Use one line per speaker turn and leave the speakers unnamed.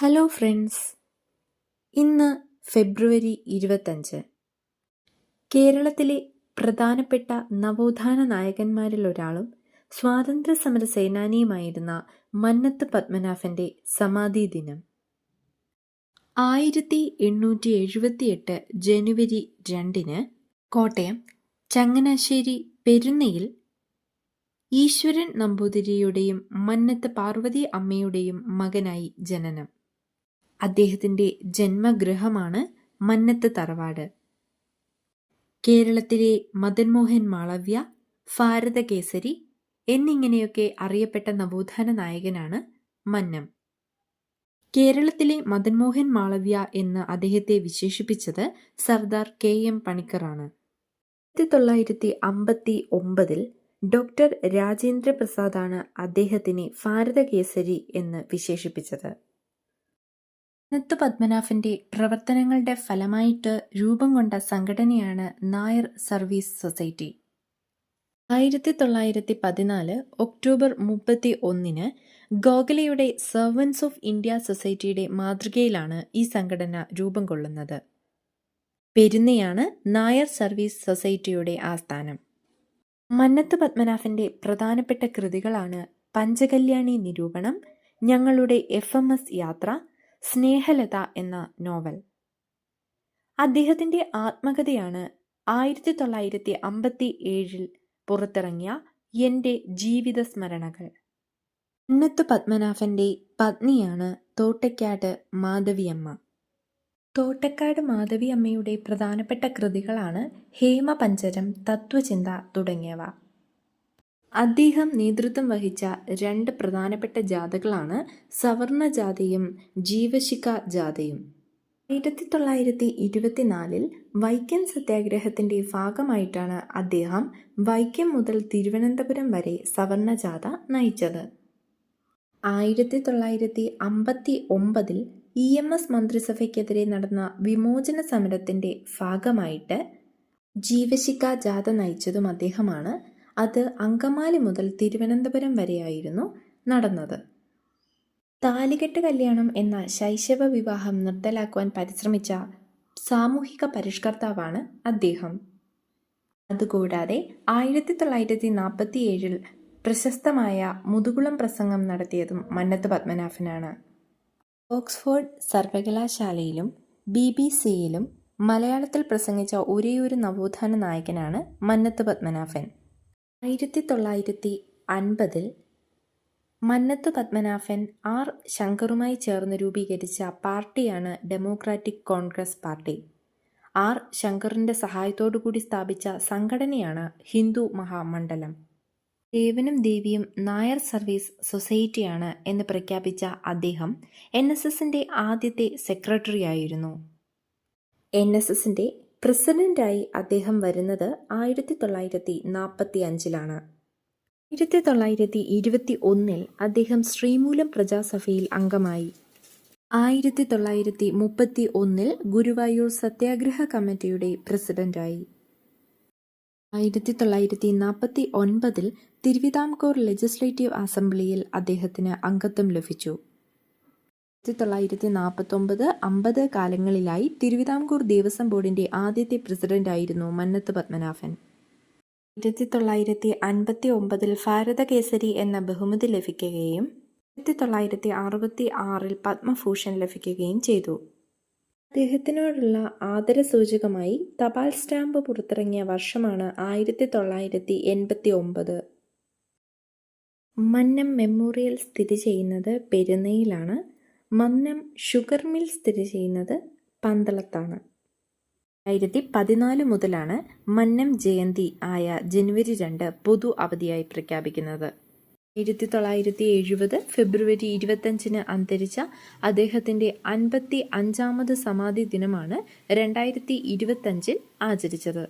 Hello friends. ഇന്ന് ഫെബ്രുവരി ഇരുപത്തഞ്ച്. കേരളത്തിലെ പ്രധാനപ്പെട്ട നവോത്ഥാന നായകന്മാരിൽ ഒരാളും സ്വാതന്ത്ര്യ സമര സേനാനിയുമായിരുന്ന മന്നത്ത് പത്മനാഭന്റെ സമാധി ദിനം. ആയിരത്തി എണ്ണൂറ്റി എഴുപത്തിയെട്ട് ജനുവരി രണ്ടിന് കോട്ടയം ചങ്ങനാശ്ശേരി പെരുന്നയിൽ ഈശ്വരൻ നമ്പൂതിരിയുടെയും മന്നത്ത് പാർവതി അമ്മയുടെയും മകനായി ജനനം. അദ്ദേഹത്തിന്റെ ജന്മഗൃഹമാണ് മന്നത്ത് തറവാട്. കേരളത്തിലെ മദൻമോഹൻ മാളവ്യ ഭാരതകേസരി എന്നിങ്ങനെയൊക്കെ അറിയപ്പെട്ട നവോത്ഥാന നായകനാണ് മന്നം. കേരളത്തിലെ മദൻമോഹൻ മാളവ്യ എന്ന് അദ്ദേഹത്തെ വിശേഷിപ്പിച്ചത് സർദാർ കെ എം പണിക്കറാണ്. ആയിരത്തി തൊള്ളായിരത്തി അമ്പത്തി ഒമ്പതിൽ ഡോക്ടർ രാജേന്ദ്ര പ്രസാദാണ് അദ്ദേഹത്തിനെ ഭാരതകേസരി എന്ന് വിശേഷിപ്പിച്ചത്. നത്ത് പത്മനാഭന്റെ പ്രവർത്തനങ്ങളുടെ ഫലമായിട്ട് രൂപം കൊണ്ട സംഘടനയാണ് നായർ സർവീസ് സൊസൈറ്റി. ആയിരത്തി തൊള്ളായിരത്തി പതിനാല് ഒക്ടോബർ മുപ്പത്തി ഒന്നിന് ഗോഖലെയുടെ സെർവൻസ് ഓഫ് ഇന്ത്യ സൊസൈറ്റിയുടെ മാതൃകയിലാണ് ഈ സംഘടന രൂപം കൊള്ളുന്നത്. പെരുന്നയാണ് നായർ സർവീസ് സൊസൈറ്റിയുടെ ആസ്ഥാനം. മന്നത്ത് പത്മനാഭന്റെ പ്രധാനപ്പെട്ട കൃതികളാണ് പഞ്ചകല്യാണി നിരൂപണം ഞങ്ങളുടെ എഫ് എം എസ് യാത്ര സ്നേഹലത എന്ന നോവൽ. അദ്ദേഹത്തിന്റെ ആത്മകഥയാണ് ആയിരത്തി തൊള്ളായിരത്തി അമ്പത്തി ഏഴിൽ പുറത്തിറങ്ങിയ എന്റെ ജീവിത സ്മരണകൾ ഉന്നത്ത് പത്മനാഭന്റെ പത്നിയാണ് തോട്ടക്കാട് മാധവിയമ്മ. തോട്ടക്കാട് മാധവിയമ്മയുടെ പ്രധാനപ്പെട്ട കൃതികളാണ് ഹേമപഞ്ചരം തത്വചിന്ത തുടങ്ങിയവ. അദ്ദേഹം നേതൃത്വം വഹിച്ച രണ്ട് പ്രധാനപ്പെട്ട ജാഥകളാണ് സവർണ ജാഥയും ജീവശിക ജാഥയും ആയിരത്തി തൊള്ളായിരത്തി ഇരുപത്തിനാലിൽ വൈക്കം സത്യാഗ്രഹത്തിന്റെ ഭാഗമായിട്ടാണ് അദ്ദേഹം വൈക്കം മുതൽ തിരുവനന്തപുരം വരെ സവർണ ജാഥ നയിച്ചത്. ആയിരത്തി തൊള്ളായിരത്തി അമ്പത്തി ഒമ്പതിൽ ഇ എം എസ് മന്ത്രിസഭയ്ക്കെതിരെ നടന്ന വിമോചന സമരത്തിന്റെ ഭാഗമായിട്ട് ജീവശിക്ക ജാഥ നയിച്ചതും അദ്ദേഹമാണ്. അത് അങ്കമാലി മുതൽ തിരുവനന്തപുരം വരെയായിരുന്നു നടന്നത്. താലികെട്ട് കല്യാണം എന്ന ശൈശവ വിവാഹം നിർത്തലാക്കുവാൻ പരിശ്രമിച്ച സാമൂഹിക പരിഷ്കർത്താവാണ് അദ്ദേഹം. അതുകൂടാതെ ആയിരത്തി തൊള്ളായിരത്തി നാൽപ്പത്തി ഏഴിൽ പ്രശസ്തമായ മുതുകുളം പ്രസംഗം നടത്തിയതും മന്നത്ത് പത്മനാഭനാണ്. ഓക്സ്ഫോർഡ് സർവകലാശാലയിലും ബി ബി സിയിലും മലയാളത്തിൽ പ്രസംഗിച്ച ഒരേയൊരു നവോത്ഥാന നായകനാണ് മന്നത്ത് പത്മനാഭൻ. ആയിരത്തി തൊള്ളായിരത്തി അൻപതിൽ മന്നത്ത് പത്മനാഭൻ ആർ ശങ്കറുമായി ചേർന്ന് രൂപീകരിച്ച പാർട്ടിയാണ് ഡെമോക്രാറ്റിക് കോൺഗ്രസ് പാർട്ടി. ആർ ശങ്കറിന്റെ സഹായത്തോടുകൂടി സ്ഥാപിച്ച സംഘടനയാണ് ഹിന്ദു മഹാമണ്ഡലം. ദേവനും ദേവിയും നായർ സർവീസ് സൊസൈറ്റിയാണ് എന്ന് പ്രഖ്യാപിച്ച അദ്ദേഹം എൻ എസ് എസിന്റെ ആദ്യത്തെ സെക്രട്ടറി ആയിരുന്നു എൻ എസ് എസിന്റെ പ്രസിഡന്റായി അദ്ദേഹം വരുന്നത് ആയിരത്തി തൊള്ളായിരത്തി നാൽപ്പത്തി അഞ്ചിലാണ് ആയിരത്തി തൊള്ളായിരത്തി ഇരുപത്തി ഒന്നിൽ അദ്ദേഹം ശ്രീമൂലം പ്രജാസഭയിൽ അംഗമായി. ആയിരത്തി തൊള്ളായിരത്തി മുപ്പത്തി ഒന്നിൽ ഗുരുവായൂർ സത്യാഗ്രഹ കമ്മിറ്റിയുടെ പ്രസിഡന്റായി. ആയിരത്തി തൊള്ളായിരത്തി നാൽപ്പത്തി ഒൻപതിൽ തിരുവിതാംകൂർ ലെജിസ്ലേറ്റീവ് അസംബ്ലിയിൽ അദ്ദേഹത്തിന് അംഗത്വം ലഭിച്ചു. ആയിരത്തി തൊള്ളായിരത്തി നാൽപ്പത്തൊമ്പത് അമ്പത് കാലങ്ങളിലായി തിരുവിതാംകൂർ ദേവസ്വം ബോർഡിന്റെ ആദ്യത്തെ പ്രസിഡന്റായിരുന്നു മന്നത്ത് പത്മനാഭൻ. ആയിരത്തി തൊള്ളായിരത്തി അൻപത്തി ഒമ്പതിൽ ഭാരതകേസരി എന്ന ബഹുമതി ലഭിക്കുകയും ആയിരത്തി തൊള്ളായിരത്തി അറുപത്തി ആറിൽ പത്മഭൂഷൺ ലഭിക്കുകയും ചെയ്തു. അദ്ദേഹത്തിനോടുള്ള ആദരസൂചകമായി തപാൽ സ്റ്റാമ്പ് പുറത്തിറങ്ങിയ വർഷമാണ് ആയിരത്തി തൊള്ളായിരത്തി എൺപത്തി ഒമ്പത് മന്നം മെമ്മോറിയൽ സ്ഥിതി ചെയ്യുന്നത് പെരുന്നയിലാണ്. മന്നം ഷുഗർ മിൽ സ്ഥിതി ചെയ്യുന്നത് പന്തളത്താണ്. ആയിരത്തി പതിനാല് മുതലാണ് മന്നം ജയന്തി ആയ ജനുവരി രണ്ട് പൊതു അവധിയായി പ്രഖ്യാപിക്കുന്നത്. ആയിരത്തി തൊള്ളായിരത്തി എഴുപത് ഫെബ്രുവരി ഇരുപത്തഞ്ചിന് അന്തരിച്ച അദ്ദേഹത്തിന്റെ അൻപത്തി അഞ്ചാമത് സമാധി ദിനമാണ് രണ്ടായിരത്തി ഇരുപത്തഞ്ചിൽ ആചരിച്ചത്.